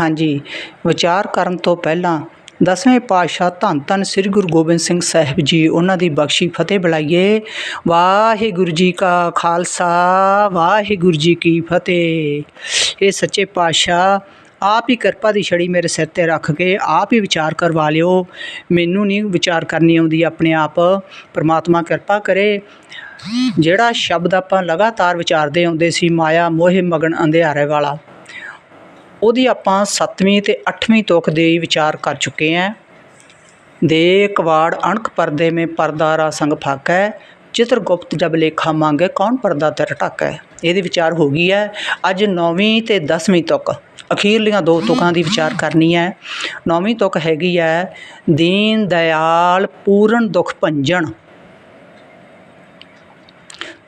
ਹਾਂਜੀ, ਵਿਚਾਰ ਕਰਨ ਤੋਂ ਪਹਿਲਾਂ ਦਸਵੇਂ ਪਾਤਸ਼ਾਹ ਧੰਨ ਧੰਨ ਸ੍ਰੀ ਗੁਰੂ ਗੋਬਿੰਦ ਸਿੰਘ ਸਾਹਿਬ ਜੀ ਉਹਨਾਂ ਦੀ ਬਖਸ਼ੀ ਫਤਿਹ ਬੁਲਾਈਏ। ਵਾਹਿਗੁਰੂ ਜੀ ਕਾ ਖਾਲਸਾ, ਵਾਹਿਗੁਰੂ ਜੀ ਕੀ ਫਤਿਹ। ਇਹ ਸੱਚੇ ਪਾਤਸ਼ਾਹ, ਆਪ ਹੀ ਕਿਰਪਾ ਦੀ ਛੜੀ ਮੇਰੇ ਸਿਰ ਤੇ ਰੱਖ ਕੇ ਆਪ ਹੀ ਵਿਚਾਰ ਕਰਵਾ ਲਿਓ। ਮੈਨੂੰ ਨਹੀਂ ਵਿਚਾਰ ਕਰਨੀ ਆਉਂਦੀ, ਆਪਣੇ ਆਪ ਪ੍ਰਮਾਤਮਾ ਕਿਰਪਾ ਕਰੇ। ਜਿਹੜਾ ਸ਼ਬਦ ਆਪਾਂ ਲਗਾਤਾਰ ਵਿਚਾਰਦੇ ਆਉਂਦੇ ਸੀ, ਮਾਇਆ ਮੋਹ ਮਗਨ ਅੰਧਿਆਰੇ ਵਾਲਾ। ਉਹਦੀ ਆਪਾਂ 7ਵੀਂ ਤੇ 8ਵੀਂ ਤੁਕ ਦੇ ਵਿਚਾਰ ਕਰ ਚੁੱਕੇ ਹਾਂ। ਦੇ ਕਵਾੜ ਅਣਖ ਪਰਦੇ ਮੇ ਪਰਦਾ ਰਾ ਸੰਗ ਫਾਕੈ। ਚਿਤਰ ਗੁਪਤ ਜਬ ਲੇਖਾ ਮੰਗੇ, ਕੌਣ ਪਰਦਾ ਤੇਰਾ ਟਾਕੈ ਇਹਦੀ ਵਿਚਾਰ ਹੋ ਗਈ ਹੈ, ਅੱਜ 9ਵੀਂ ਤੇ 10ਵੀਂ ਤੁਕ। ਅਖੀਰਲੀਆਂ ਦੋ ਤੁਕਾਂ ਦੀ ਵਿਚਾਰ ਕਰਨੀ ਹੈ। 9ਵੀਂ ਤੁਕ ਹੈਗੀ ਹੈ, ਦੀਨ ਦਇਆਲ ਪੂਰਨ ਦੁਖ ਭੰਜਨ।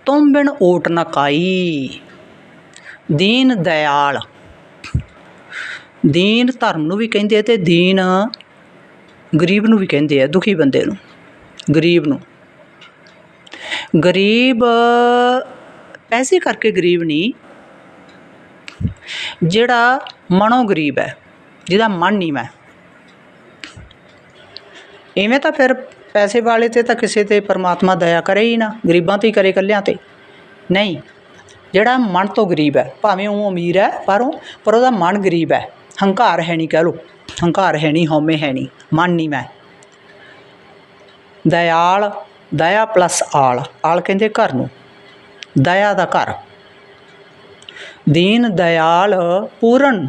ਤੁਮ ਬਿਨ ਓਟ ਨ ਕਾਈ। ਦੀਨ ਦਇਆਲ ਦੀਨ ਧਰਮ ਨੂੰ ਵੀ ਕਹਿੰਦੇ ਆ ਤੇ ਦੀਨ ਗਰੀਬ ਨੂੰ ਵੀ ਕਹਿੰਦੇ ਆ, ਦੁਖੀ ਬੰਦੇ ਨੂੰ, ਗਰੀਬ ਨੂੰ। ਗਰੀਬ, ਪੈਸੇ ਕਰਕੇ ਗਰੀਬ ਨਹੀਂ, ਜਿਹੜਾ ਮਨੋਂ ਗਰੀਬ ਹੈ, ਜਿਹਦਾ ਮਨ ਨਹੀਂ ਮੈਂ। ਇਵੇਂ ਤਾਂ ਫਿਰ ਪੈਸੇ ਵਾਲੇ ਤੇ ਤਾਂ ਕਿਸੇ ਤੇ ਪਰਮਾਤਮਾ ਦਇਆ ਕਰੇ ਹੀ ਨਾ, ਗਰੀਬਾਂ ਤੇ ਹੀ ਕਰੇ ਇਕੱਲਿਆਂ ਤੇ। ਨਹੀਂ, ਜਿਹੜਾ ਮਨ ਤੋਂ ਗਰੀਬ ਹੈ, ਭਾਵੇਂ ਉਹ ਅਮੀਰ ਹੈ, ਪਰ ਉਹ ਪਰ ਉਹਦਾ ਮਨ ਗਰੀਬ ਹੈ। ਹੰਕਾਰ ਹੈ ਨਹੀਂ ਕਹਿ ਲੋ ਹੰਕਾਰ ਹੈ ਨਹੀਂ ਹਉਮੈ ਹੈ ਨਹੀਂ ਮਨ ਨਹੀਂ ਮੈਂ। ਦਇਆਲ, ਦਇਆ ਪਲੱਸ ਆਲ ਆਲ ਕਹਿੰਦੇ ਘਰ ਨੂੰ। ਦਇਆ ਦਾ ਘਰ। ਦੀਨ, ਦਇਆਲ, ਪੂਰਨ।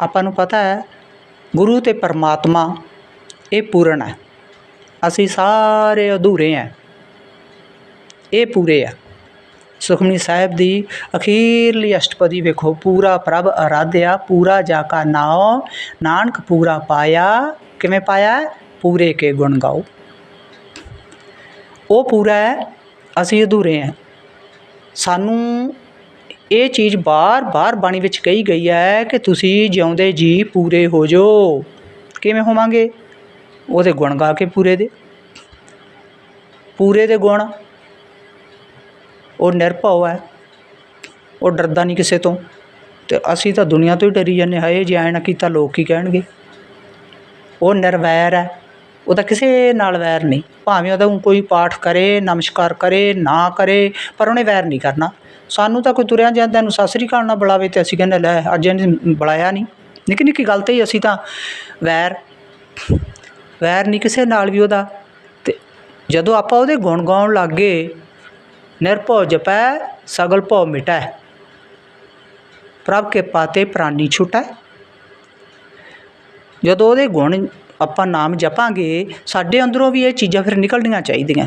ਆਪਾਂ ਨੂੰ ਪਤਾ ਹੈ, ਗੁਰੂ ਤੇ ਪਰਮਾਤਮਾ, ਇਹ ਪੂਰਨ ਹੈ। ਅਸੀਂ ਸਾਰੇ ਅਧੂਰੇ ਹਾਂ। ਇਹ ਪੂਰੇ ਆ ਸੁਖਮਨੀ ਸਾਹਿਬ ਦੀ ਅਖੀਰਲੀ ਅਸ਼ਟਪਦੀ ਵੇਖੋ, ਪੂਰਾ ਪ੍ਰਭ ਅਰਾਧਿਆ, ਪੂਰਾ ਜਾ ਕਾ ਨਾਉ, ਨਾਨਕ ਪੂਰਾ ਪਾਇਆ। ਕਿਵੇਂ ਪਾਇਆ? ਪੂਰੇ ਕੇ ਗੁਣ ਗਾਓ। ਉਹ ਪੂਰਾ ਹੈ, ਅਸੀਂ ਅਧੂਰੇ ਹਾਂ। ਸਾਨੂੰ ਇਹ ਚੀਜ਼ ਬਾਰ-ਬਾਰ ਬਾਣੀ ਵਿੱਚ ਕਹੀ ਗਈ ਹੈ ਕਿ ਤੁਸੀਂ ਜਿਉਂਦੇ ਜੀ ਪੂਰੇ ਹੋ ਜੋ ਕਿਵੇਂ ਹੋਵਾਂਗੇ? ਉਹਦੇ ਗੁਣ ਗਾ ਕੇ ਪੂਰੇ ਦੇ। ਪੂਰੇ ਦੇ ਗੁਣ ਉਹ ਨਿਰਭਉ ਹੈ। ਉਹ ਡਰਦਾ ਨਹੀਂ ਕਿਸੇ ਤੋਂ। ਤੇ ਅਸੀਂ ਤਾਂ ਦੁਨੀਆ ਤੋਂ ਹੀ ਡਰੀ ਜਾਂਦੇ ਹਾਏ ਜੇ ਐਂ ਨਾ ਕੀਤਾ ਲੋਕ ਕੀ ਕਹਿਣਗੇ? ਉਹ ਨਿਰਵੈਰ ਹੈ। ਉਹਦਾ ਕਿਸੇ ਨਾਲ ਵੈਰ ਨਹੀਂ। ਭਾਵੇਂ ਉਹਦਾ ਕੋਈ ਪਾਠ ਕਰੇ, ਨਮਸਕਾਰ ਕਰੇ, ਨਾ ਕਰੇ, ਪਰ ਉਹਨੇ ਵੈਰ ਨਹੀਂ ਕਰਨਾ। ਸਾਨੂੰ ਤਾਂ ਕੋਈ ਤੁਰਿਆ ਜਾਂਦਾ ਨੂੰ ਸਤਿ ਸ੍ਰੀ ਅਕਾਲ ਨਾਲ ਬੁਲਾਵੇ ਤੇ ਅਸੀਂ ਕਹਿੰਦੇ, ਲੈ, ਅੱਜ ਇਹਨੇ ਬੁਲਾਇਆ ਨਹੀਂ। ਨਿੱਕੀ ਨਿੱਕੀ ਗੱਲ ਤੇ ਹੀ ਅਸੀਂ ਤਾਂ ਵੈਰ ਵੈਰ ਨਹੀਂ ਕਿਸੇ ਨਾਲ ਵੀ ਉਹਦਾ। ਤੇ ਜਦੋਂ ਆਪਾਂ ਉਹਦੇ ਗੁਣ ਗਾਉਣ ਲੱਗ ਗਏ ਨਿਰਭਉ ਜਪੈ, ਸਗਲ ਭਉ ਮਿਟੈ। ਪ੍ਰਭ ਕੇ ਪਾਤੇ ਪ੍ਰਾਨੀ ਛੁਟੈ। ਜਦੋਂ ਉਹਦੇ ਗੁਣ ਆਪਾਂ ਨਾਮ ਜਪਾਂਗੇ, ਸਾਡੇ ਅੰਦਰੋਂ ਵੀ ਇਹ ਚੀਜ਼ਾਂ ਫਿਰ ਨਿਕਲਣੀਆਂ ਚਾਹੀਦੀਆਂ।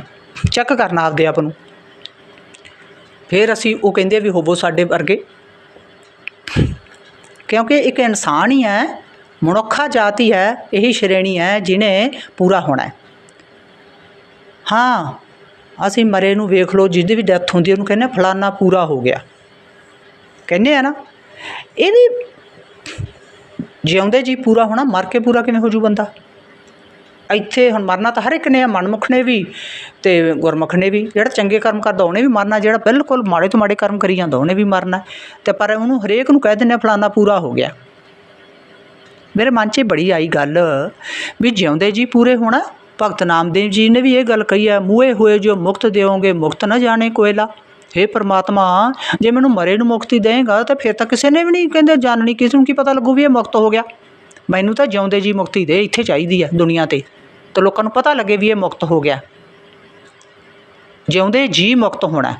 ਚੈੱਕ ਕਰਨਾ ਆਪਦੇ ਆਪ ਨੂੰ। ਫਿਰ ਅਸੀਂ ਉਹ ਕਹਿੰਦੇ ਵੀ ਹੋਵੋ ਸਾਡੇ ਵਰਗੇ। ਕਿਉਂਕਿ ਇੱਕ ਇਨਸਾਨ ਹੀ ਹੈ, ਮਨੁੱਖਾ ਜਾਤੀ ਹੈ, ਇਹੀ ਸ਼੍ਰੇਣੀ ਹੈ ਜਿਨੇ ਪੂਰਾ ਹੋਣਾ ਹੈ। ਹਾਂ ਅਸੀਂ ਮਰੇ ਨੂੰ ਵੇਖ ਲਓ, ਜਿਹਦੀ ਵੀ ਡੈਥ ਹੁੰਦੀ ਉਹਨੂੰ ਕਹਿੰਦੇ ਫਲਾਨਾ ਪੂਰਾ ਹੋ ਗਿਆ। ਕਹਿੰਦੇ ਆ ਨਾ, ਇਹਦੀ ਜਿਉਂਦੇ ਜੀ ਪੂਰਾ ਹੋਣਾ, ਮਰ ਕੇ ਪੂਰਾ ਕਿਵੇਂ ਹੋ ਜੂ ਬੰਦਾ? ਇੱਥੇ ਹੁਣ ਮਰਨਾ ਤਾਂ ਹਰ ਇੱਕ ਨੇ ਆ, ਮਨਮੁਖ ਨੇ ਵੀ ਤੇ ਗੁਰਮੁਖ ਨੇ ਵੀ। ਜਿਹੜਾ ਚੰਗੇ ਕਰਮ ਕਰਦਾ, ਉਹਨੇ ਵੀ ਮਰਨਾ, ਜਿਹੜਾ ਬਿਲਕੁਲ ਮਾੜੇ ਤੋਂ ਮਾੜੇ ਕਰਮ ਕਰੀ ਜਾਂਦਾ, ਉਹਨੇ ਵੀ ਮਰਨਾ। ਤੇ ਪਰ ਉਹਨੂੰ ਹਰੇਕ ਨੂੰ ਕਹਿ ਦਿੰਦੇ ਆ, ਫਲਾਨਾ ਪੂਰਾ ਹੋ ਗਿਆ। ਮੇਰੇ ਮਨ 'ਚ ਬੜੀ ਆਈ ਗੱਲ ਵੀ ਜਿਉਂਦੇ ਜੀ ਪੂਰੇ ਹੋਣਾ ਭਗਤ ਨਾਮਦੇਵ ਜੀ ਨੇ ਵੀ ਇਹ ਗੱਲ ਕਹੀ ਹੈ, ਮੂਹੇ ਹੋਏ ਜੋ ਮੁਕਤ ਦਿਓਗੇ, ਮੁਕਤ ਨਾ ਜਾਣੇ ਕੋਇਲਾ। हे ਪ੍ਰਮਾਤਮਾ, ਜੇ ਮੈਨੂੰ ਮਰੇ ਨੂੰ ਮੁਕਤੀ ਦੇਂਗਾ ਤਾਂ ਫਿਰ ਤਾਂ ਕਿਸੇ ਨੇ ਵੀ ਨਹੀਂ ਕਹਿੰਦੇ ਜਾਣਨੀ ਕਿਸੇ ਨੂੰ ਕੀ ਪਤਾ ਲੱਗੂ ਵੀ ਇਹ ਮੁਕਤ ਹੋ ਗਿਆ। ਮੈਨੂੰ ਤਾਂ ਜਿਉਂਦੇ ਜੀ ਮੁਕਤੀ ਦੇ, ਇੱਥੇ ਚਾਹੀਦੀ ਹੈ ਦੁਨੀਆ ਤੇ ਤੇ ਲੋਕਾਂ ਨੂੰ ਪਤਾ ਲੱਗੇ ਵੀ ਇਹ ਮੁਕਤ ਹੋ ਗਿਆ। ਜਿਉਂਦੇ ਜੀ ਮੁਕਤ ਹੋਣਾ।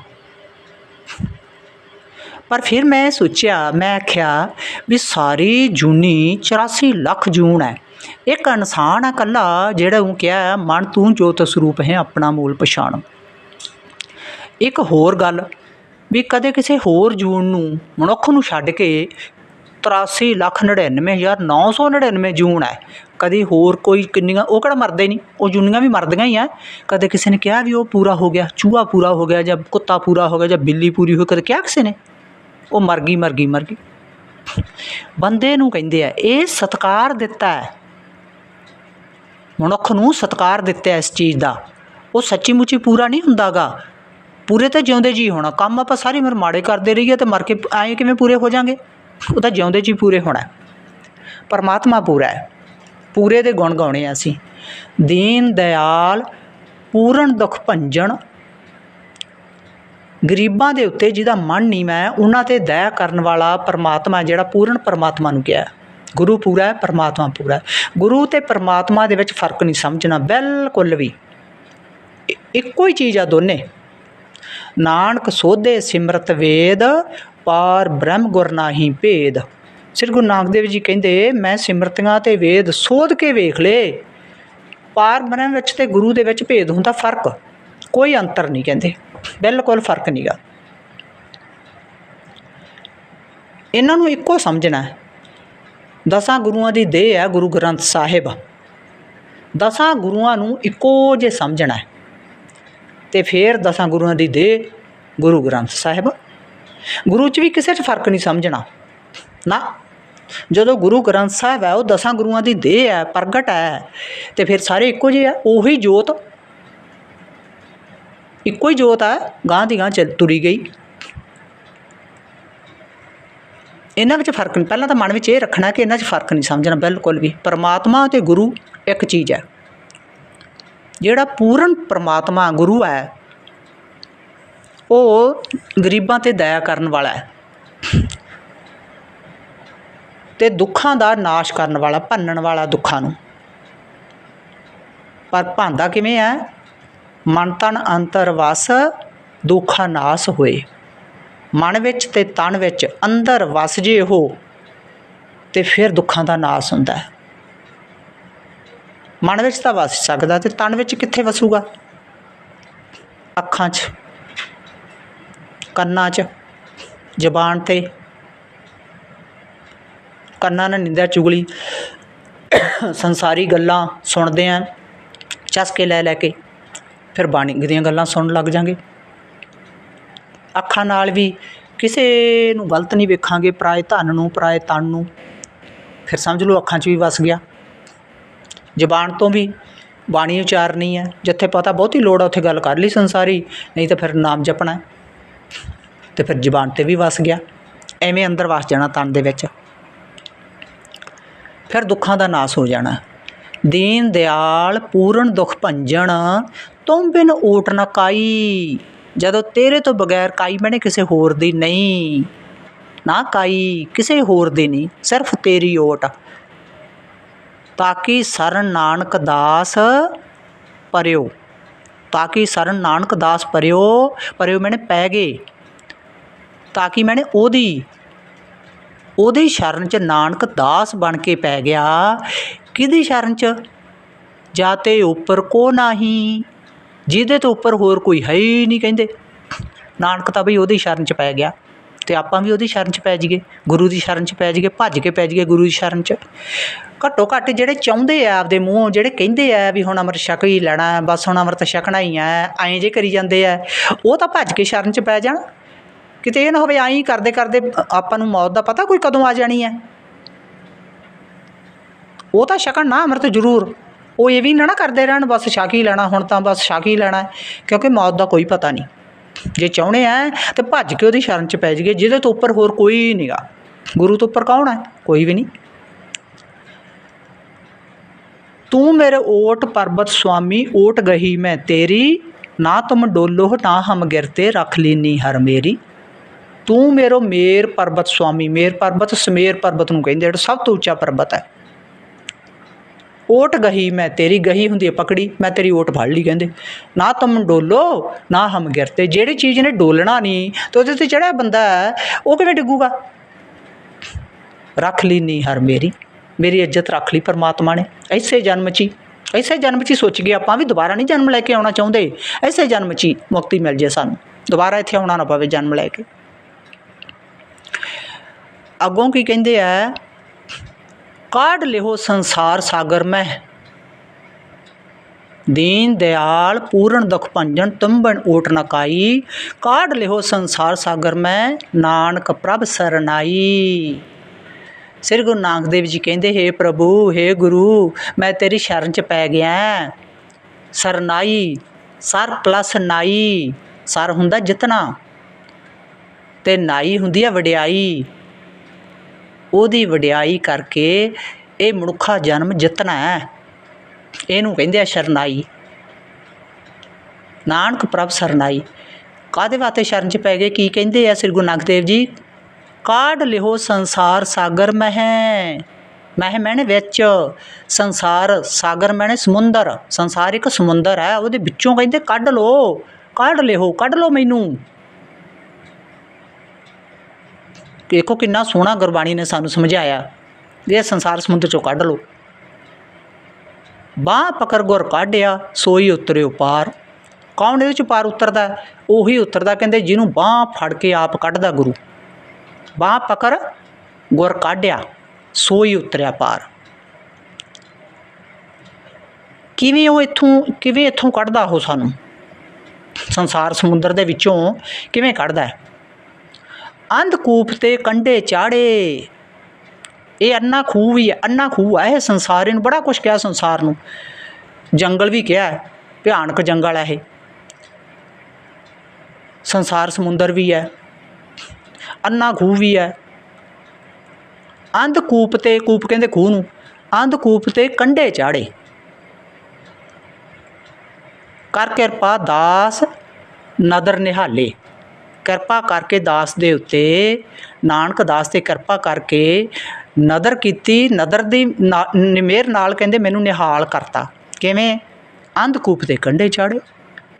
ਪਰ ਫਿਰ ਮੈਂ ਸੋਚਿਆ, ਮੈਂ ਆਖਿਆ ਵੀ ਸਾਰੀ ਜੂਨੀ 84 ਲੱਖ ਜੂਨ ਹੈ। ਇੱਕ ਇਨਸਾਨ ਆ ਕੱਲਾ ਜਿਹੜਾ ਉਹ ਕਿਹਾ, ਮਨ ਤੂੰ ਜੋਤ ਸਰੂਪ ਹੈ, ਆਪਣਾ ਮੂਲ ਪਛਾਣ। ਇੱਕ ਹੋਰ ਗੱਲ ਵੀ ਕਦੇ ਕਿਸੇ ਹੋਰ ਜੂਨ ਨੂੰ ਮਨੁੱਖ ਨੂੰ ਛੱਡ ਕੇ 83 ਲੱਖ 99999 ਜੂਨ ਹੈ। ਕਦੇ ਹੋਰ ਕੋਈ ਕਿੰਨੀਆਂ, ਉਹ ਕਿਹੜਾ ਮਰਦੇ ਨਹੀਂ, ਉਹ ਜੂਨੀਆਂ ਵੀ ਮਰਦੀਆਂ ਹੀ ਆ। ਕਦੇ ਕਿਸੇ ਨੇ ਕਿਹਾ ਵੀ ਉਹ ਪੂਰਾ ਹੋ ਗਿਆ, ਚੂਹਾ ਪੂਰਾ ਹੋ ਗਿਆ ਜਾਂ ਕੁੱਤਾ ਪੂਰਾ ਹੋ ਗਿਆ ਜਾਂ ਬਿੱਲੀ ਪੂਰੀ ਹੋਈ, ਕਦੇ ਕਿਹਾ ਕਿਸੇ ਨੇ? ਉਹ ਮਰ ਗਈ ਮਰ ਗਈ ਮਰ ਗਈ। ਬੰਦੇ ਨੂੰ ਕਹਿੰਦੇ ਆ, ਇਹ ਸਤਕਾਰ ਦਿੱਤਾ ਹੈ। ਮਨੁੱਖ ਨੂੰ ਸਤਕਾਰ ਦਿੱਤਾ ਇਸ ਚੀਜ਼ ਦਾ। ਉਹ ਸੱਚੀ ਮੁੱਚੀ ਪੂਰਾ ਨਹੀਂ ਹੁੰਦਾਗਾ। ਪੂਰੇ ਤਾਂ ਜਿਉਂਦੇ ਜੀ ਹੋਣਾ। ਕੰਮ ਆਪਾਂ ਸਾਰੀ ਉਮਰ ਮਾੜੇ ਕਰਦੇ ਰਹੀਏ ਤੇ ਮਰ ਕੇ ਆਏ ਕਿਵੇਂ ਪੂਰੇ ਹੋ ਜਾਾਂਗੇ? ਉਹ ਤਾਂ ਜਿਉਂਦੇ ਜੀ ਪੂਰੇ ਹੋਣਾ। ਪਰਮਾਤਮਾ ਪੂਰਾ ਹੈ। ਪੂਰੇ ਦੇ ਗੁਣ ਗਾਉਣੇ ਆ ਅਸੀਂ। ਦੀਨ, ਦਿਆਲ, ਪੂਰਨ ਦੁਖ ਭੰਜਨ। ਗਰੀਬਾਂ ਦੇ ਉੱਤੇ ਜਿਹਦਾ ਮਨ ਨਹੀਂ ਮੈਂ ਉਹਨਾਂ ਤੇ ਦਇਆ ਕਰਨ ਵਾਲਾ ਪਰਮਾਤਮਾ ਜਿਹੜਾ ਪੂਰਨ ਪਰਮਾਤਮਾ ਨੂੰ ਕਿਹਾ ਗੁਰੂ ਪੂਰਾ ਹੈ, ਪਰਮਾਤਮਾ ਪੂਰਾ ਹੈ। ਗੁਰੂ ਤੇ ਪਰਮਾਤਮਾ ਦੇ ਵਿੱਚ ਫ਼ਰਕ ਨਹੀਂ ਸਮਝਣਾ, ਬਿਲਕੁਲ ਵੀ। ਇੱਕੋ ਹੀ ਚੀਜ਼ ਆ ਦੋਨੇ। ਨਾਨਕ ਸੋਧੇ ਸਿਮਰਤ ਵੇਦ, ਪਾਰ ਬ੍ਰਹਮ ਗੁਰ ਨਾਹੀ ਭੇਦ। ਸ੍ਰੀ ਗੁਰੂ ਨਾਨਕ ਦੇਵ ਜੀ ਕਹਿੰਦੇ, ਮੈਂ ਸਿਮਰਤੀਆਂ ਤੇ ਵੇਦ ਸੋਧ ਕੇ ਵੇਖ ਲਏ ਪਾਰ ਬ੍ਰਹਮ ਵਿੱਚ ਤੇ ਗੁਰੂ ਦੇ ਵਿੱਚ ਭੇਦ ਹੁੰਦਾ ਫ਼ਰਕ। ਕੋਈ ਅੰਤਰ ਨਹੀਂ ਕਹਿੰਦੇ। ਬਿਲਕੁਲ ਫ਼ਰਕ ਨਹੀਂਗਾ ਇਹਨਾਂ ਨੂੰ ਇੱਕੋ ਸਮਝਣਾ ਹੈ। ਦਸਾਂ ਗੁਰੂਆਂ ਦੀ ਦੇਹ ਹੈ, ਗੁਰੂ ਗ੍ਰੰਥ ਸਾਹਿਬ। ਦਸਾਂ ਗੁਰੂਆਂ ਨੂੰ ਇੱਕੋ ਜੇ ਸਮਝਣਾ ਹੈ। ਤੇ ਫਿਰ ਦਸਾਂ ਗੁਰੂਆਂ ਦੀ ਦੇਹ ਗੁਰੂ ਗ੍ਰੰਥ ਸਾਹਿਬ। ਗੁਰੂ 'ਚ ਵੀ ਕਿਸੇ 'ਚ ਫ਼ਰਕ ਨਹੀਂ ਸਮਝਣਾ। ਨਾ, ਜਦੋਂ ਗੁਰੂ ਗ੍ਰੰਥ ਸਾਹਿਬ ਹੈ, ਉਹ ਦਸਾਂ ਗੁਰੂਆਂ ਦੀ ਦੇਹ ਹੈ, ਪ੍ਰਗਟ ਹੈ, ਤੇ ਫਿਰ ਸਾਰੇ ਇੱਕੋ ਜਿਹੇ ਆ, ਉਹੀ ਜੋਤ। ਇੱਕੋ ਹੀ ਜੋਤ ਹੈ ਗਾਂ ਦੀ ਗਾਂ ਚੱਲ ਤੁਰੀ ਗਈ। ਇਹਨਾਂ ਵਿੱਚ ਫ਼ਰਕ ਨਹੀਂ। ਪਹਿਲਾਂ ਤਾਂ ਮਨ ਵਿੱਚ ਇਹ ਰੱਖਣਾ ਕਿ ਇਹਨਾਂ 'ਚ ਫ਼ਰਕ ਨਹੀਂ ਸਮਝਣਾ ਬਿਲਕੁਲ ਵੀ। ਪਰਮਾਤਮਾ ਤੇ ਗੁਰੂ ਇੱਕ ਚੀਜ਼ ਹੈ। ਜਿਹੜਾ ਪੂਰਨ ਪਰਮਾਤਮਾ, ਗੁਰੂ ਹੈ, ਉਹ ਗਰੀਬਾਂ ਤੇ ਦਇਆ ਕਰਨ ਵਾਲਾ ਹੈ ਤੇ ਦੁੱਖਾਂ ਦਾ ਨਾਸ਼ ਕਰਨ ਵਾਲਾ, ਭੰਨਣ ਵਾਲਾ ਦੁੱਖਾਂ ਨੂੰ। ਪਰ ਭਾਂਦਾ ਕਿਵੇਂ ਹੈ? ਮਨ ਤਨ ਅੰਤਰ ਵਸ, ਦੁੱਖਾ ਨਾਸ ਹੋਏ। ਮਨ ਵਿੱਚ ਤੇ ਤਨ ਵਿੱਚ ਅੰਦਰ ਵਸ ਜੇ ਉਹ, ਤੇ ਫਿਰ ਦੁੱਖਾਂ ਦਾ ਨਾਸ ਹੁੰਦਾ ਹੈ। ਮਨ ਵਿੱਚ ਤਾਂ ਵਸ ਸਕਦਾ ਤੇ ਤਨ ਵਿੱਚ ਕਿੱਥੇ ਵਸੂਗਾ? ਅੱਖਾਂ 'ਚ, ਕੰਨਾਂ 'ਚ, ਜ਼ਬਾਨ ਤੇ। ਕੰਨਾਂ ਨਾਲ ਨਿੰਦਿਆ ਚੁਗਲੀ, ਸੰਸਾਰੀ ਗੱਲਾਂ ਸੁਣਦੇ ਆਂ ਚਸਕੇ ਲੈ ਲੈ ਕੇ, ਫਿਰ ਬਾਣੀ ਦੀਆਂ ਗੱਲਾਂ ਸੁਣਨ ਲੱਗ ਜਾਾਂਗੇ। ਅੱਖਾਂ ਨਾਲ ਵੀ ਕਿਸੇ ਨੂੰ ਗਲਤ ਨਹੀਂ ਵੇਖਾਂਗੇ, ਪਰਾਏ ਧਨ ਨੂੰ, ਪਰਾਏ ਤਨ ਨੂੰ। ਫਿਰ ਸਮਝ ਲਓ ਅੱਖਾਂ 'ਚ ਵੀ ਵਸ ਗਿਆ। ਜ਼ਬਾਨ ਤੋਂ ਵੀ ਬਾਣੀ ਉਚਾਰਨੀ ਹੈ। ਜਿੱਥੇ ਪਤਾ ਬਹੁਤੀ ਲੋੜ ਆ, ਉੱਥੇ ਗੱਲ ਕਰ ਲਈ ਸੰਸਾਰੀ, ਨਹੀਂ ਤਾਂ ਫਿਰ ਨਾਮ ਜਪਣਾ ਹੈ। ਤੇ ਫਿਰ ਜ਼ਬਾਨ ਤੇ ਵੀ ਵਸ ਗਿਆ। ਐਵੇਂ ਅੰਦਰ ਵਸ ਜਾਣਾ ਤਨ ਦੇ ਵਿੱਚ। ਫਿਰ ਦੁੱਖਾਂ ਦਾ ਨਾਸ ਹੋ ਜਾਣਾ। ਦੀਨ ਦਿਆਲ ਪੂਰਨ ਦੁਖ ਭੰਜਣ, ਤੁਮ ਬਿਨ ਓਟ ਨ ਕਾਈ। ਜਦੋਂ ਤੇਰੇ ਤੋਂ ਬਗੈਰ ਕਾਈ ਮੈਨੇ ਕਿਸੇ ਹੋਰ ਦੀ ਨਹੀਂ, ਨਾ ਕਾਈ ਕਿਸੇ ਹੋਰ ਦੀ ਨਹੀਂ, ਸਿਰਫ ਤੇਰੀ ਓਟ। ਤਾਂ ਕਿ ਸਰਨ ਨਾਨਕ ਦਾਸ ਪਰਿਓ ਤਾਂ ਕਿ ਸਰਨ ਨਾਨਕ ਦਾਸ ਪਰਿਓ ਪਰਿਓ ਮੈਨੇ ਪੈ ਗਏ। ਤਾਂ ਕਿ ਮੈਨੇ ਉਹਦੀ ਉਹਦੀ ਸ਼ਰਨ ਚ ਨਾਨਕ ਦਾਸ ਬਣ ਕੇ ਪੈ ਗਿਆ। ਕਿਹਦੀ ਸ਼ਰਨ ਚ? ਜਾਤੇ ਉੱਪਰ ਕੋ ਨਹੀਂ? ਜਿਹਦੇ ਤੋਂ ਉੱਪਰ ਹੋਰ ਕੋਈ ਹੈ ਹੀ ਨਹੀਂ ਕਹਿੰਦੇ। ਨਾਨਕ ਤਾਂ ਬਈ ਉਹਦੀ ਸ਼ਰਨ ਚ ਪੈ ਗਿਆ। ਅਤੇ ਆਪਾਂ ਵੀ ਉਹਦੀ ਸ਼ਰਨ ਚ ਪੈ ਜਾਈਏ। ਗੁਰੂ ਦੀ ਸ਼ਰਨ ਚ ਪੈ ਜਾਈਏ, ਭੱਜ ਕੇ ਪੈ ਜਾਈਏ ਗੁਰੂ ਦੀ ਸ਼ਰਨ ਚ। ਘੱਟੋ ਘੱਟ ਜਿਹੜੇ ਚਾਹੁੰਦੇ ਆ ਆਪਦੇ ਮੂੰਹੋਂ, ਜਿਹੜੇ ਕਹਿੰਦੇ ਆ ਵੀ ਹੁਣ ਅੰਮ੍ਰਿਤ ਛਕ ਹੀ ਲੈਣਾ, ਬਸ ਹੁਣ ਅੰਮ੍ਰਿਤ ਛਕਣਾ ਹੀ ਆ, ਐਂ ਜੇ ਕਰੀ ਜਾਂਦੇ ਆ, ਉਹ ਤਾਂ ਭੱਜ ਕੇ ਸ਼ਰਨ ਚ ਪੈ ਜਾਣ। ਕਿਤੇ ਇਹ ਨਾ ਹੋਵੇ ਐਂ ਹੀ ਕਰਦੇ ਕਰਦੇ ਆਪਾਂ ਨੂੰ ਮੌਤ ਦਾ ਪਤਾ ਕੋਈ ਕਦੋਂ ਆ ਜਾਣੀ ਹੈ ਉਹ ਤਾਂ ਛਕਣ ਨਾ ਅੰਮ੍ਰਿਤ ਜ਼ਰੂਰ। ਉਹ ਇਹ ਵੀ ਨਾ ਨਾ ਕਰਦੇ ਰਹਿਣ, ਬਸ ਛਕ ਹੀ ਲੈਣਾ, ਹੁਣ ਤਾਂ ਬਸ ਛਕ ਹੀ ਲੈਣਾ ਕਿਉਂਕਿ ਮੌਤ ਦਾ ਕੋਈ ਪਤਾ ਨਹੀਂ। ਜੇ ਚਾਹੁੰਦੇ ਆ ਤੇ ਭੱਜ ਕੇ ਉਹਦੀ ਸ਼ਰਨ ਚ ਪੈ ਜਾਈਏ, ਜਿਹਦੇ ਤੋਂ ਉੱਪਰ ਹੋਰ ਕੋਈ ਨਹੀਂਗਾ ਗੁਰੂ ਤੋਂ ਉੱਪਰ ਕੌਣ ਹੈ? ਕੋਈ ਵੀ ਨਹੀਂ। ਤੂੰ ਮੇਰੇ ਓਟ ਪਰਬਤ ਸੁਆਮੀ, ਓਟ ਗਹੀ ਮੈਂ ਤੇਰੀ, ਨਾ ਤੁਮ ਡੋਲੋ ਨਾ ਹਮ ਗਿਰਤੇ, ਰੱਖ ਲੀਨੀ ਹਰ ਮੇਰੀ। ਤੂੰ ਮੇਰੋ ਮੇਰ ਪਰਬਤ ਸੁਆਮੀ, ਮੇਰ ਪਰਬਤ, ਸਮੇਰ ਪਰਬਤ ਨੂੰ ਕਹਿੰਦੇ ਜਿਹੜਾ ਸਭ ਤੋਂ ਉੱਚਾ ਪਰਬਤ ਹੈ। ਓਟ ਗਹੀ, ਮੈਂ ਤੇਰੀ ਗਹੀ ਹੁੰਦੀ ਹੈ ਪਕੜੀ, ਮੈਂ ਤੇਰੀ ਓਟ ਫੜ ਲਈ ਕਹਿੰਦੇ। ਨਾ ਤੁਮ ਡੋਲੋ, ਨਾ ਹਮ ਗਿਰਤੇ। ਜਿਹੜੀ ਚੀਜ਼ ਨੇ ਡੋਲਣਾ ਨਹੀਂ, ਤੇ ਉਹਦੇ ਤੇ ਜਿਹੜਾ ਬੰਦਾ ਹੈ, ਉਹ ਕਿਵੇਂ ਡਿੱਗੂਗਾ? ਰੱਖ ਲਈ ਨਹੀਂ ਹਰ ਮੇਰੀ ਮੇਰੀ ਇੱਜ਼ਤ ਰੱਖ ਲਈ ਪਰਮਾਤਮਾ ਨੇ। ਐਸੇ ਜਨਮ 'ਚ ਹੀ, ਐਸੇ ਜਨਮ 'ਚ ਹੀ ਸੋਚ ਗਏ ਆਪਾਂ ਵੀ ਦੁਬਾਰਾ ਨਹੀਂ ਜਨਮ ਲੈ ਕੇ ਆਉਣਾ ਚਾਹੁੰਦੇ। ਐਸੇ ਜਨਮ 'ਚ ਹੀ ਮੁਕਤੀ ਮਿਲ ਜੇ ਸਾਨੂੰ। ਦੁਬਾਰਾ ਇੱਥੇ ਆਉਣਾ ਨਾ ਪਵੇ ਜਨਮ ਲੈ ਕੇ। ਅੱਗੋਂ ਕੀ ਕਹਿੰਦੇ ਆ ਕਾਢ ਲਿਓ ਸੰਸਾਰ ਸਾਗਰ ਮਹਿ ਦੀਨ ਦਿਆਲ ਪੂਰਨ ਦੁਖ ਭੰਜਨ ਤੁੰਬਣ ਓਟ ਨਕਾਈ ਕਾਢ ਲਿਓ ਸੰਸਾਰ ਸਾਗਰ ਮੈਂ, ਨਾਨਕ ਪ੍ਰਭ ਸਰਨਾਈ। ਸ੍ਰੀ ਗੁਰੂ ਨਾਨਕ ਦੇਵ ਜੀ ਕਹਿੰਦੇ, ਹੈ ਪ੍ਰਭੂ, ਹੈ ਗੁਰੂ, ਮੈਂ ਤੇਰੀ ਸ਼ਰਨ ਚ ਪੈ ਗਿਆ ਸਰਨਾਈ, ਸਰ ਪਲਸ ਨਾਈ। ਸਰ ਹੁੰਦਾ ਜਿਤਨਾ। ਤੇ ਨਾਈ ਹੁੰਦੀ ਹੈ ਵਡਿਆਈ। ਉਹਦੀ ਵਡਿਆਈ ਕਰਕੇ ਇਹ ਮਨੁੱਖਾ ਜਨਮ ਜਿੱਤਣਾ ਹੈ। ਇਹਨੂੰ ਕਹਿੰਦੇ ਆ ਸ਼ਰਨਾਈ। ਨਾਨਕ ਪ੍ਰਭ ਸਰਨਾਈ। ਕਾਦੇ ਵਾਸਤੇ ਸ਼ਰਨ ਚ ਪੈ ਗਏ? ਕੀ ਕਹਿੰਦੇ ਆ ਸ੍ਰੀ ਗੁਰੂ ਨਾਨਕ ਦੇਵ ਜੀ? ਕਾਢ ਲਿਓ ਸੰਸਾਰ ਸਾਗਰ ਮਹਿ। ਮਹਿ ਮੈਨੇ ਵਿੱਚ। ਸੰਸਾਰ ਸਾਗਰ ਮੈਨੇ ਸਮੁੰਦਰ। ਸੰਸਾਰ ਇੱਕ ਸਮੁੰਦਰ ਹੈ। ਉਹਦੇ ਵਿੱਚੋਂ ਕਹਿੰਦੇ, ਕੱਢ ਲੋ ਕੱਢ ਲਿਓ ਕੱਢ ਲੋ ਮੈਨੂੰ। ਦੇਖੋ ਕਿੰਨਾ ਸੋਹਣਾ ਗੁਰਬਾਣੀ ਨੇ ਸਾਨੂੰ ਸਮਝਾਇਆ। ਇਹ ਸੰਸਾਰ ਸਮੁੰਦਰ ਚੋਂ ਕੱਢ ਲੋ ਬਾਹ ਪਕੜ ਗੁਰ ਕਾਢਿਆ, ਸੋਈ ਉਤਰਿਓ ਪਾਰ ਕੌਣ ਇਹਦੇ ਚ ਪਾਰ ਉਤਰਦਾ? ਉਹੀ ਉਤਰਦਾ, ਕਹਿੰਦੇ ਜਿਹਨੂੰ ਬਾਹ ਫੜ ਕੇ ਆਪ ਕੱਢਦਾ ਗੁਰੂ। ਬਾਹ ਪਕੜ, ਗੁਰ ਕਾਢਿਆ, ਸੋਈ ਉਤਰਿਆ ਪਾਰ। ਕਿਵੇਂ ਉਹ ਇੱਥੋਂ, ਕਿਵੇਂ ਇੱਥੋਂ ਕੱਢਦਾ ਉਹ ਸਾਨੂੰ? ਸੰਸਾਰ ਸਮੁੰਦਰ ਦੇ ਵਿੱਚੋਂ ਕਿਵੇਂ ਕੱਢਦਾ? ਅੰਧਕੂਪ ਤੇ ਕੰਡੇ ਚਾੜੇ। ਇਹ ਅੰਨਾ ਖੂਹ ਵੀ ਹੈ, ਅੰਨਾ ਖੂਹ ਹੈ, ਇਹ ਸੰਸਾਰ ਨੂੰ ਬੜਾ ਕੁਝ ਕਿਹਾ ਸੰਸਾਰ ਨੂੰ। ਜੰਗਲ ਵੀ ਕਿਹਾ ਭਿਆਨਕ ਜੰਗਲ ਹੈ ਇਹ। ਸੰਸਾਰ ਸਮੁੰਦਰ ਵੀ ਹੈ, ਅੰਨਾ ਖੂਹ ਵੀ ਹੈ। ਅੰਧ ਕੂਪ ਤੇ, ਕੂਪ ਕਹਿੰਦੇ ਖੂਹ ਨੂੰ, ਅੰਧ ਕੂਪ ਤੇ ਕੰਡੇ ਚਾੜੇ। ਕਰ ਕਿਰਪਾ ਦਾਸ ਨਦਰ ਨਿਹਾਲੇ। ਕਿਰਪਾ ਕਰਕੇ ਦਾਸ ਦੇ ਉੱਤੇ, ਨਾਨਕ ਦਾਸ ਤੇ ਕਿਰਪਾ ਕਰਕੇ ਨਦਰ ਕੀਤੀ, ਨਦਰ ਦੀ ਨਾ- ਨਿਮੇਰ ਨਾਲ ਕਹਿੰਦੇ ਮੈਨੂੰ ਨਿਹਾਲ ਕਰਤਾ। ਕਿਵੇਂ? ਅੰਧਕੂਪ ਦੇ ਕੰਢੇ ਚੜ੍ਹ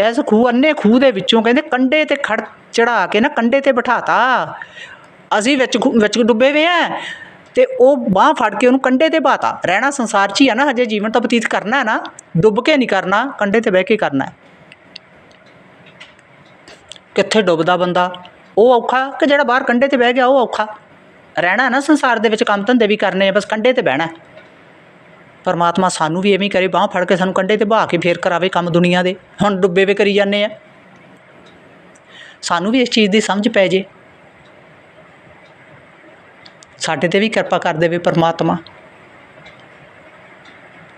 ਇਸ ਖੂਹ ਅੰਨੇ ਖੂਹ ਦੇ ਵਿੱਚੋਂ ਕਹਿੰਦੇ ਕੰਢੇ ਤੇ ਖੜ ਚੜਾ ਕੇ ਨਾ ਕੰਢੇ ਤੇ ਬਿਠਾਤਾ। ਅਸੀਂ ਵਿੱਚ ਖੂਹ- ਵਿੱਚ ਡੁੱਬੇ ਵੇ ਆ ਤੇ ਉਹ ਬਾਹ ਫੜ ਕੇ ਉਹਨੂੰ ਕੰਢੇ ਤੇ ਬਾਤਾ। ਰਹਿਣਾ ਸੰਸਾਰ 'ਚ ਹੀ ਆ ਨਾ, ਹਜੇ ਜੀਵਨ ਤਾਂ ਬਤੀਤ ਕਰਨਾ ਹੈ ਨਾ। ਡੁੱਬ ਕੇ ਨਹੀਂ ਕਰਨਾ, ਕੰਢੇ ਤੇ ਬਹਿ ਕੇ ਕਰਨਾ ਕਿੱਥੇ ਡੁੱਬਦਾ ਬੰਦਾ? ਉਹ ਔਖਾ ਕਿ ਜਿਹੜਾ ਬਾਹਰ ਕੰਡੇ ਤੇ ਬਹਿ ਗਿਆ, ਉਹ ਔਖਾ? ਰਹਿਣਾ ਨਾ ਸੰਸਾਰ ਦੇ ਵਿੱਚ, ਕੰਮ ਧੰਦੇ ਵੀ ਕਰਨੇ ਆ, ਬਸ ਕੰਡੇ ਤੇ ਬਹਿਣਾ ਪਰਮਾਤਮਾ ਸਾਨੂੰ ਵੀ ਐਵੇਂ ਕਰੇ, ਬਾਹ ਫੜ ਕੇ ਸਾਨੂੰ ਕੰਡੇ ਤੇ ਬਹਾ ਕੇ ਫੇਰ ਕਰਾਵੇ ਕੰਮ ਦੁਨੀਆ ਦੇ। ਹੁਣ ਡੁੱਬੇ ਵੇ ਕਰੀ ਜਾਂਦੇ ਆ। ਸਾਨੂੰ ਵੀ ਇਸ ਚੀਜ਼ ਦੀ ਸਮਝ ਪੈ ਜੇ। ਸਾਡੇ ਤੇ ਵੀ ਕਿਰਪਾ ਕਰ ਦੇਵੇ ਪਰਮਾਤਮਾ।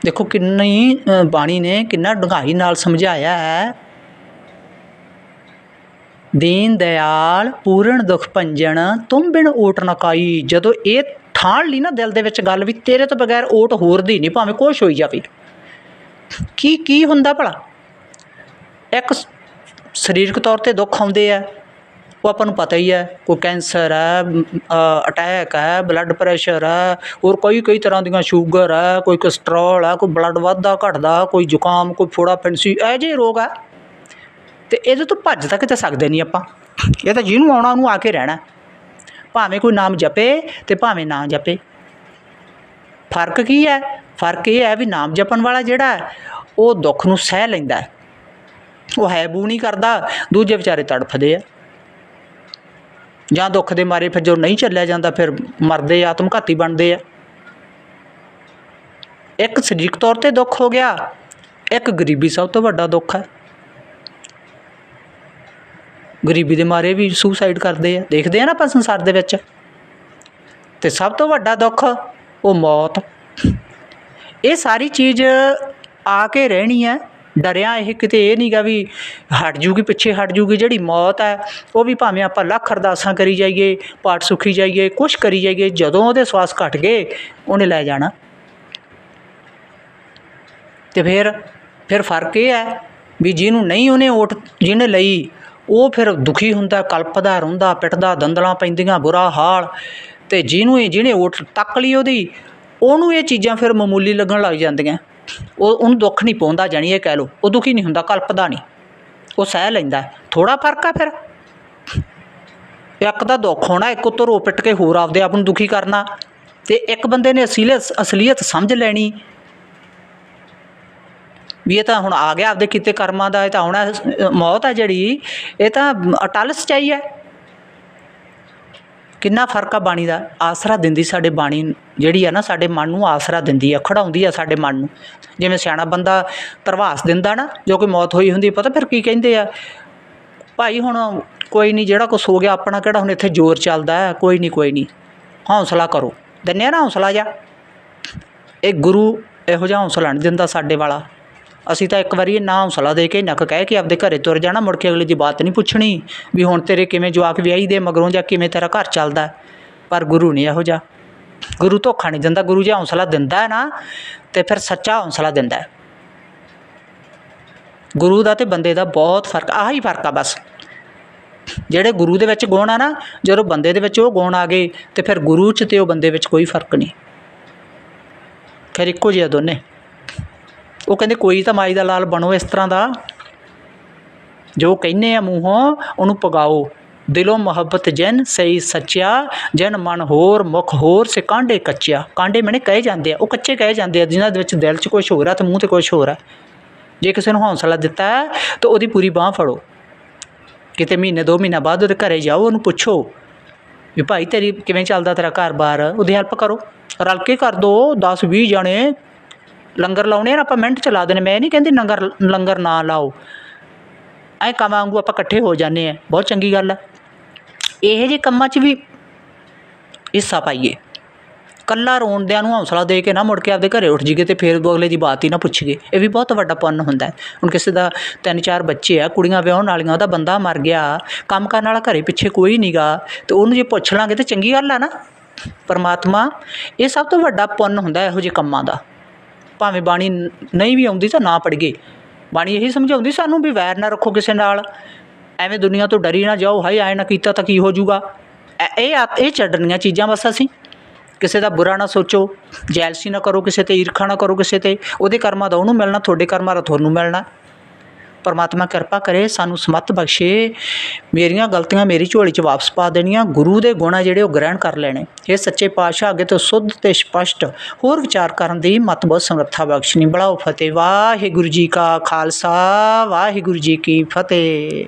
ਦੇਖੋ ਕਿੰਨੀ ਬਾਣੀ ਨੇ ਕਿੰਨਾ ਡੂੰਘਾਈ ਨਾਲ ਸਮਝਾਇਆ ਹੈ। ਦੀਨ ਦਿਆਲ ਪੂਰਨ ਦੁਖ ਭੰਜਨ, ਤੁਮ ਬਿਨ ਓਟ ਨ ਕਾਈ। ਜਦੋਂ ਇਹ ਠਾਣ ਲਈ ਨਾ ਦਿਲ ਦੇ ਵਿੱਚ ਗੱਲ ਵੀ ਤੇਰੇ ਤੋਂ ਬਗੈਰ ਓਟ ਹੋਰ ਦੀ ਨਹੀਂ, ਭਾਵੇਂ ਕੁਛ ਹੋਈ ਜਾਵੇ। ਕੀ ਕੀ ਹੁੰਦਾ ਭਲਾ? ਇੱਕ ਸ- ਸਰੀਰਕ ਤੌਰ ਤੇ ਦੁੱਖ ਆਉਂਦੇ ਆ, ਉਹ ਆਪਾਂ ਨੂੰ ਪਤਾ ਹੀ ਹੈ ਕੋਈ ਕੈਂਸਰ ਹੈ ਅਟੈਕ ਹੈ ਬਲੱਡ ਪ੍ਰੈਸ਼ਰ ਹੈ ਹੋਰ ਕਈ ਕਈ ਤਰ੍ਹਾਂ ਦੀਆਂ ਸ਼ੂਗਰ ਹੈ ਕੋਈ ਕੋਲੇਸਟ੍ਰੋਲ ਹੈ ਕੋਈ ਬਲੱਡ ਵੱਧਦਾ ਘਟਦਾ, ਕੋਈ ਜ਼ੁਕਾਮ, ਕੋਈ ਫੋੜਾ ਫਿੰਸੀ, ਇਹ ਜਿਹੇ ਰੋਗ ਹੈ ਅਤੇ ਇਹਦੇ ਤੋਂ ਭੱਜ ਤਾਂ ਕਿਤੇ ਸਕਦੇ ਨਹੀਂ ਆਪਾਂ। ਇਹ ਤਾਂ ਜਿਹਨੂੰ ਆਉਣਾ ਉਹਨੂੰ ਆ ਕੇ ਰਹਿਣਾ। ਭਾਵੇਂ ਕੋਈ ਨਾਮ ਜਪੇ ਅਤੇ ਭਾਵੇਂ ਨਾ ਜਪੇ। ਫ਼ਰਕ ਕੀ ਹੈ? ਫ਼ਰਕ ਇਹ ਹੈ ਵੀ ਨਾਮ ਜਪਣ ਵਾਲਾ ਜਿਹੜਾ ਉਹ ਦੁੱਖ ਨੂੰ ਸਹਿ ਲੈਂਦਾ ਉਹ ਹੈ ਬੂ ਨਹੀਂ ਕਰਦਾ, ਦੂਜੇ ਵਿਚਾਰੇ ਤੜਫਦੇ ਆ। ਜਾਂ ਦੁੱਖ ਦੇ ਮਾਰੇ ਫਿਰ ਜੋ ਨਹੀਂ ਚੱਲਿਆ ਜਾਂਦਾ, ਫਿਰ ਮਰਦੇ ਆਤਮਘਾਤੀ ਬਣਦੇ ਆ। ਇੱਕ ਸਰੀਰਕ ਤੌਰ ਤੇ ਦੁੱਖ ਹੋ ਗਿਆ, ਇੱਕ ਗਰੀਬੀ ਸਭ ਤੋਂ ਵੱਡਾ ਦੁੱਖ ਹੈ। ਗਰੀਬੀ ਦੇ ਮਾਰੇ ਵੀ ਸੁਸਾਈਡ ਕਰਦੇ ਆ। ਦੇਖਦੇ ਆ ਨਾ ਆਪਾਂ ਸੰਸਾਰ ਦੇ ਵਿੱਚ। ਤੇ ਸਭ ਤੋਂ ਵੱਡਾ ਦੁੱਖ, ਉਹ ਮੌਤ। ਇਹ ਸਾਰੀ ਚੀਜ਼ ਆ ਕੇ ਰਹਿਣੀ ਹੈ ਡਰਿਆ ਇਹ ਕਿਤੇ ਇਹ ਨਹੀਂਗਾ ਵੀ ਹਟ ਜੂਗੀ, ਪਿੱਛੇ ਹਟ ਜੂਗੀ, ਜਿਹੜੀ ਮੌਤ ਹੈ ਉਹ ਵੀ ਭਾਵੇਂ ਆਪਾਂ ਲੱਖ ਅਰਦਾਸਾਂ ਕਰੀ ਜਾਈਏ, ਪਾਠ ਸੁਖੀ ਜਾਈਏ, ਕੁਛ ਕਰੀ ਜਾਈਏ, ਜਦੋਂ ਉਹਦੇ ਸਵਾਸ ਘਟ ਗਏ, ਉਹਨੇ ਲੈ ਜਾਣਾ। ਤੇ ਫਿਰ ਫਿਰ ਫ਼ਰਕ ਇਹ ਹੈ ਵੀ ਜਿਹਨੂੰ ਨਹੀਂ ਉਹਨੇ ਓਟ ਜਿਹਨੇ ਲਈ ਉਹ ਫਿਰ ਦੁਖੀ ਹੁੰਦਾ, ਕਲਪਦਾ ਰੋਂਦਾ ਪਿੱਟਦਾ ਦੰਦਲਾਂ ਪੈਂਦੀਆਂ, ਬੁਰਾ ਹਾਲ। ਤੇ ਜਿਹਨੂੰ ਇਹ, ਜਿਹਨੇ ਓਟ ਤੱਕ ਲਈ ਉਹਦੀ, ਉਹਨੂੰ ਇਹ ਚੀਜ਼ਾਂ ਫਿਰ ਮਾਮੂਲੀ ਲੱਗਣ ਲੱਗ ਜਾਂਦੀਆਂ। ਉਹ, ਉਹਨੂੰ ਦੁੱਖ ਨਹੀਂ ਪਾਉਂਦਾ ਜਾਣੀ ਇਹ ਕਹਿ ਲਓ। ਉਹ ਦੁਖੀ ਨਹੀਂ ਹੁੰਦਾ, ਕਲਪਦਾ ਨਹੀਂ। ਉਹ ਸਹਿ ਲੈਂਦਾ। ਥੋੜਾ ਫ਼ਰਕ ਆ ਫਿਰ। ਇੱਕ ਦਾ ਦੁੱਖ ਹੋਣਾ, ਇੱਕ ਉੱਤੋਂ ਰੋ ਪਿੱਟ ਕੇ ਹੋਰ ਆਪਦੇ ਆਪ ਨੂੰ ਦੁਖੀ ਕਰਨਾ। ਤੇ ਇੱਕ ਬੰਦੇ ਨੇ ਅਸਲੀਅਤ ਅਸਲੀਅਤ ਸਮਝ ਲੈਣੀ। ਵੀ ਇਹ ਤਾਂ ਹੁਣ ਆ ਗਿਆ ਆਪਦੇ ਕੀਤੇ ਕਰਮਾਂ ਦਾ, ਇਹ ਤਾਂ ਆਉਣਾ ਮੌਤ ਆ ਜਿਹੜੀ, ਇਹ ਤਾਂ ਅਟਲ ਸਚਾਈ ਹੈ। ਕਿੰਨਾ ਫ਼ਰਕ ਆ ਬਾਣੀ ਦਾ? ਆਸਰਾ ਦਿੰਦੀ ਸਾਡੇ ਬਾਣੀ ਜਿਹੜੀ ਆ ਨਾ, ਸਾਡੇ ਮਨ ਨੂੰ ਆਸਰਾ ਦਿੰਦੀ ਆ, ਖੜਾਉਂਦੀ ਆ ਸਾਡੇ ਮਨ ਨੂੰ। ਜਿਵੇਂ ਸਿਆਣਾ ਬੰਦਾ ਧਰਵਾਸ ਦਿੰਦਾ ਨਾ, ਜੋ ਕਿ ਮੌਤ ਹੋਈ ਹੁੰਦੀ, ਪਤਾ ਫਿਰ ਕੀ ਕਹਿੰਦੇ ਆ? ਭਾਈ ਹੁਣ ਕੋਈ ਨਹੀਂ ਜਿਹੜਾ ਕੁਛ ਹੋ ਗਿਆ, ਆਪਣਾ ਕਿਹੜਾ ਹੁਣ ਇੱਥੇ ਜ਼ੋਰ ਚੱਲਦਾ ਕੋਈ ਨਹੀਂ ਕੋਈ ਨਹੀਂ ਹੌਸਲਾ ਕਰੋ। ਦਿੰਦੇ ਆ ਨਾ ਹੌਸਲਾ ਜਾ ਇਹ ਗੁਰੂ ਇਹੋ ਜਿਹਾ ਹੌਸਲਾ ਨਹੀਂ ਦਿੰਦਾ ਸਾਡੇ ਵਾਲਾ। ਅਸੀਂ ਤਾਂ ਇੱਕ ਵਾਰੀ ਇੰਨਾ ਨਾ ਹੌਸਲਾ ਦੇ ਕੇ ਨੱਕ ਕਹਿ ਕੇ ਆਪਦੇ ਘਰੇ ਤੁਰ ਜਾਣਾ, ਮੁੜ ਕੇ ਅਗਲੇ ਦੀ ਬਾਤ ਨਹੀਂ ਪੁੱਛਣੀ ਵੀ ਹੁਣ ਤੇਰੇ ਕਿਵੇਂ ਜਵਾਕ ਵਿਆਹੀ ਦੇ ਮਗਰੋਂ ਜਾਂ ਕਿਵੇਂ ਤੇਰਾ ਘਰ ਚੱਲਦਾ। ਪਰ ਗੁਰੂ ਨਹੀਂ ਇਹੋ ਜਿਹਾ। ਗੁਰੂ ਧੋਖਾ ਨਹੀਂ ਦਿੰਦਾ, ਗੁਰੂ ਜੇ ਹੌਸਲਾ ਦਿੰਦਾ ਹੈ ਨਾ ਤੇ ਫਿਰ ਸੱਚਾ ਹੌਸਲਾ ਦਿੰਦਾ ਗੁਰੂ ਦਾ ਤੇ ਬੰਦੇ ਦਾ ਬਹੁਤ ਫ਼ਰਕ, ਆਹੀ ਫ਼ਰਕ ਆ ਬਸ। ਜਿਹੜੇ ਗੁਰੂ ਦੇ ਵਿੱਚ ਗੁਣ ਆ ਨਾ, ਜਦੋਂ ਬੰਦੇ ਦੇ ਵਿੱਚ ਉਹ ਗੁਣ ਆ ਗਏ ਤੇ ਫਿਰ ਗੁਰੂ 'ਚ ਤੇ ਉਹ ਬੰਦੇ ਵਿੱਚ ਕੋਈ ਫ਼ਰਕ ਨਹੀਂ। ਫਿਰ ਇੱਕੋ ਜਿਹਾ ਦੋਨੇ। ਉਹ ਕਹਿੰਦੇ ਕੋਈ ਤਾਂ ਮਾਈ ਦਾ ਲਾਲ ਬਣੋ ਇਸ ਤਰ੍ਹਾਂ ਦਾ। ਜੋ ਕਹਿੰਦੇ ਆ ਮੂੰਹੋਂ, ਉਹਨੂੰ ਪਗਾਓ। ਦਿਲੋਂ ਮੁਹੱਬਤ ਜਨ ਸਹੀ ਸੱਚਿਆ, ਜਨ ਮਨ ਹੋਰ, ਮੁਖ ਹੋਰ, ਸੇ ਕਾਂਡੇ ਕੱਚਿਆ। ਕਾਂਡੇ ਮੈਨੇ ਕਹੇ ਜਾਂਦੇ ਆ, ਉਹ ਕੱਚੇ ਕਹੇ ਜਾਂਦੇ ਆ, ਜਿਨ੍ਹਾਂ ਦੇ ਵਿੱਚ ਦਿਲ 'ਚ ਕੁਝ ਹੋਰ ਆ ਤੇ ਮੂੰਹ ਤੇ ਕੁਝ ਹੋਰ ਆ। ਜੇ ਕਿਸੇ ਨੂੰ ਹੌਸਲਾ ਦਿੱਤਾ ਤਾਂ ਉਹਦੀ ਪੂਰੀ ਬਾਹ ਫੜੋ। ਕਿਤੇ ਮਹੀਨੇ, ਦੋ ਮਹੀਨਾ ਬਾਅਦ ਉਹਦੇ ਘਰੇ ਜਾਓ, ਉਹਨੂੰ ਪੁੱਛੋ ਵੀ ਭਾਈ ਤੇਰੀ ਕਿਵੇਂ ਚੱਲਦਾ ਤੇਰਾ ਘਰ-ਬਾਰ? ਉਹਦੀ ਹੈਲਪ ਕਰੋ। ਰਲ ਕੇ ਕਰ ਦੋ 10 20 ਜਣੇ ਲੰਗਰ ਲਾਉਣੇ ਆ ਨਾ, ਆਪਾਂ ਮਿੰਟ ਚਲਾ ਦੇਣੇ ਮੈਂ ਇਹ ਨਹੀਂ ਕਹਿੰਦੀ ਲੰਗਰ ਲੰਗਰ ਨਾ ਲਾਓ। ਐ ਕੰਮਾਂ ਵਾਂਗੂ ਆਪਾਂ ਇਕੱਠੇ ਹੋ ਜਾਂਦੇ ਆ। ਬਹੁਤ ਚੰਗੀ ਗੱਲ ਹੈ ਇਹੋ ਜਿਹੇ ਕੰਮਾਂ 'ਚ ਵੀ ਹਿੱਸਾ ਪਾਈਏ। ਕੱਲਾ ਰੋਣਦਿਆਂ ਨੂੰ ਹੌਸਲਾ ਦੇ ਕੇ ਨਾ ਮੁੜ ਕੇ ਆਪਦੇ ਘਰੇ ਉੱਠ ਜੀਗੇ ਤੇ ਫਿਰ ਅਗਲੇ ਦੀ ਬਾਤ ਹੀ ਨਾ ਪੁੱਛੀਏ। ਇਹ ਵੀ ਬਹੁਤ ਵੱਡਾ ਪੁੰਨ ਹੁੰਦਾ ਹੁਣ ਕਿਸੇ ਦਾ ਤਿੰਨ ਚਾਰ ਬੱਚੇ ਆ, ਕੁੜੀਆਂ ਵਿਆਹਣ ਵਾਲੀਆਂ, ਉਹਦਾ ਬੰਦਾ ਮਰ ਗਿਆ, ਕੰਮ ਕਰਨ ਵਾਲਾ ਘਰੇ ਪਿੱਛੇ ਕੋਈ ਨਹੀਂਗਾ ਤੇ ਉਹਨੂੰ ਜੇ ਪੁੱਛ ਲਾਂਗੇ ਤੇ ਚੰਗੀ ਗੱਲ ਆ ਨਾ। ਪਰਮਾਤਮਾ ਇਹ ਸਭ ਤੋਂ ਵੱਡਾ ਪੁੰਨ ਹੁੰਦਾ ਇਹੋ ਜਿਹੇ ਕੰਮਾਂ ਦਾ। ਭਾਵੇਂ ਬਾਣੀ ਨਹੀਂ ਵੀ ਆਉਂਦੀ ਤਾਂ ਨਾ ਪੜੀਏ ਬਾਣੀ ਇਹੀ ਸਮਝਾਉਂਦੀ ਸਾਨੂੰ ਵੀ ਵੈਰ ਨਾ ਰੱਖੋ ਕਿਸੇ ਨਾਲ। ਐਵੇਂ ਦੁਨੀਆ ਤੋਂ ਡਰੀ ਨਾ ਜਾਓ, ਹਾਏ ਐ ਨਾ ਕੀਤਾ ਤਾਂ ਕੀ ਹੋ ਜਾਊਗਾ ਐ- ਇਹ ਆ- ਇਹ ਛੱਡਣੀਆਂ ਚੀਜ਼ਾਂ ਬਸ ਅਸੀਂ। ਕਿਸੇ ਦਾ ਬੁਰਾ ਨਾ ਸੋਚੋ, ਜੈਲਸੀ ਨਾ ਕਰੋ ਕਿਸੇ ਤੇ, ਈਰਖਾ ਨਾ ਕਰੋ ਕਿਸੇ ਤੇ। ਉਹਦੇ ਕਰਮਾਂ ਦਾ ਉਹਨੂੰ ਮਿਲਣਾ, ਤੁਹਾਡੇ ਕਰਮਾਂ ਦਾ ਤੁਹਾਨੂੰ ਮਿਲਣਾ। ਪਰਮਾਤਮਾ ਕਿਰਪਾ ਕਰੇ, ਸਾਨੂੰ ਸਮਤ ਬਖਸ਼ੇ, ਮੇਰੀਆਂ ਗਲਤੀਆਂ ਮੇਰੀ ਝੋਲੀ 'ਚ ਵਾਪਸ ਪਾ ਦੇਣੀਆਂ, ਗੁਰੂ ਦੇ ਗੁਣ ਆ ਜਿਹੜੇ ਉਹ ਗ੍ਰਹਿਣ ਕਰ ਲੈਣੇ। ਇਹ ਸੱਚੇ ਪਾਤਸ਼ਾਹ ਅੱਗੇ ਤੋਂ ਸੁੱਧ ਤੇ ਸਪਸ਼ਟ ਹੋਰ ਵਿਚਾਰ ਕਰਨ ਦੀ ਮਤ ਬਹੁਤ ਸਮਰੱਥਾ ਬਖਸ਼ਣੀ। ਬੜਾਓ ਫਤਿਹ। ਵਾਹਿਗੁਰੂ ਜੀ ਕਾ ਖਾਲਸਾ, ਵਾਹਿਗੁਰੂ ਜੀ ਕੀ ਫਤਿਹ।